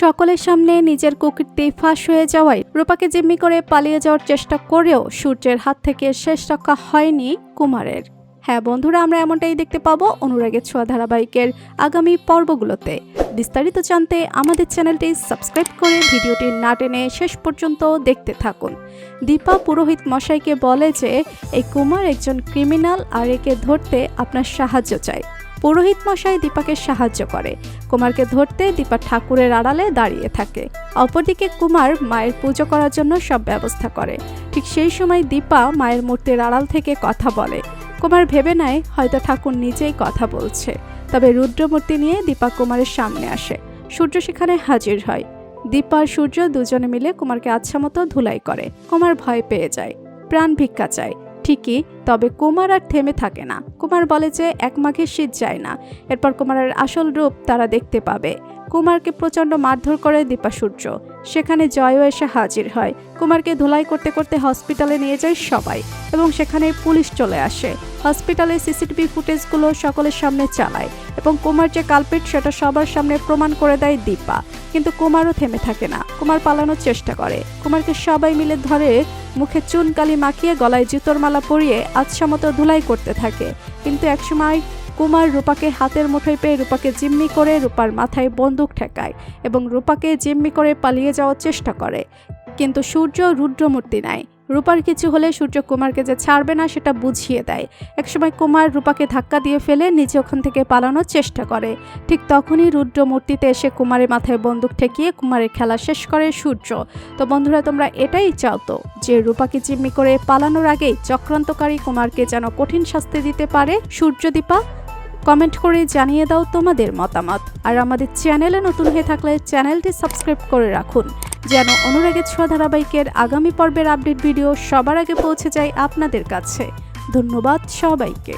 সকলের সামনে নিজের কুকীর্তি ফাঁস হয়ে যাওয়ায় রূপাকে জিম্মি করে পালিয়ে যাওয়ার চেষ্টা করেও সূর্যের হাত থেকে শেষ রক্ষা হয়নি কুমারের। হ্যাঁ বন্ধুরা, আমরা এমনটাই দেখতে পাবো অনুরাগের ছোঁয়া ধারাবাহিকের আগামী পর্বগুলোতে। বিস্তারিত জানতে আমাদের চ্যানেলটি সাবস্ক্রাইব করে ভিডিওটি না টেনে শেষ পর্যন্ত দেখতে থাকুন। দীপা পুরোহিত মশাইকে বলে যে, এই কুমার একজন ক্রিমিনাল আর একে ধরতে আপনার সাহায্য চাই পুরোহিত মশাই দীপাকে সাহায্য করে। কুমারকে ধরতে দীপা ঠাকুরের আড়ালে দাঁড়িয়ে থাকে। অপরদিকে কুমার মায়ের পুজো করার জন্য সব ব্যবস্থা করে। ঠিক সেই সময় দীপা মায়ের মূর্তির আড়াল থেকে কথা বলে। কুমার ভেবে নেয়, হয়তো ঠাকুর নিজেই কথা বলছে। তবে রুদ্রমূর্তি নিয়ে দীপা কুমারের সামনে আসে। সূর্য সেখানে হাজির হয়। দীপা আর সূর্য দুজনে মিলে কুমারকে আচ্ছা মতো ধুলাই করে। কুমার ভয় পেয়ে যায়। প্রাণ ভিক্ষা চায়। ঠিকই, তবে কুমার আর থেমে থাকে না। কুমার বলে যে, এক মাঘে শীত যায় না। এরপর কুমারের আসল রূপ তারা দেখতে পাবে। কুমারকে প্রচণ্ড মারধর করে দীপা সূর্য। সেখানে জয়ও এসে হাজির হয়। কুমারকে ধুলাই করতে করতে হসপিটালে নিয়ে যায় সবাই এবং সেখানে পুলিশ চলে আসে। হসপিটালে সিসিটিভি ফুটেজগুলো সকলের সামনে চালায় এবং কুমার যে কালপিট সেটা সবার সামনে প্রমাণ করে দেয় দীপা। কিন্তু কুমারও থেমে থাকে না। কুমার পালানোর চেষ্টা করে। কুমারকে সবাই মিলে ধরে মুখে চুনকালি মাখিয়ে গলায় জুতোর মালা পরিয়ে আচ্ছা মতো ধুলাই করতে থাকে। কিন্তু একসময় কুমার রূপাকে হাতের মুঠোয় পেয়ে রূপাকে জিম্মি করে রূপার মাথায় বন্দুক ঠেকায় এবং রূপাকে জিম্মি করে পালিয়ে যাওয়ার চেষ্টা করে। কিন্তু সূর্য রুদ্রমূর্তি নাই। রূপার কিছু হলে সূর্য কুমারকে যে ছাড়বে না সেটা বুঝিয়ে দেয়। একসময় কুমার রূপাকে ধাক্কা দিয়ে ফেলে নিজে ওখান থেকে পালানোর চেষ্টা করে। ঠিক তখনই রুদ্র মূর্তিতে এসে কুমারের মাথায় বন্দুক ঠেকিয়ে কুমারের খেলা শেষ করে সূর্য। তো বন্ধুরা, তোমরা এটাই চাও তো যে রূপাকে জিম্মি করে পালানোর আগেই চক্রান্তকারী কুমারকে যেন কঠিন শাস্তি দিতে পারে সূর্যদীপা? কমেন্ট করে জানিয়ে দাও তোমাদের মতামত। আর আমাদের চ্যানেলে নতুন হয়ে থাকলে চ্যানেলটি সাবস্ক্রাইব করে রাখুন, যেন অনুরাগের ছোঁয়া ধারাবাহিকের আগামী পর্বের আপডেট ভিডিও সবার আগে পৌঁছে যায় আপনাদের কাছে। ধন্যবাদ সবাইকে।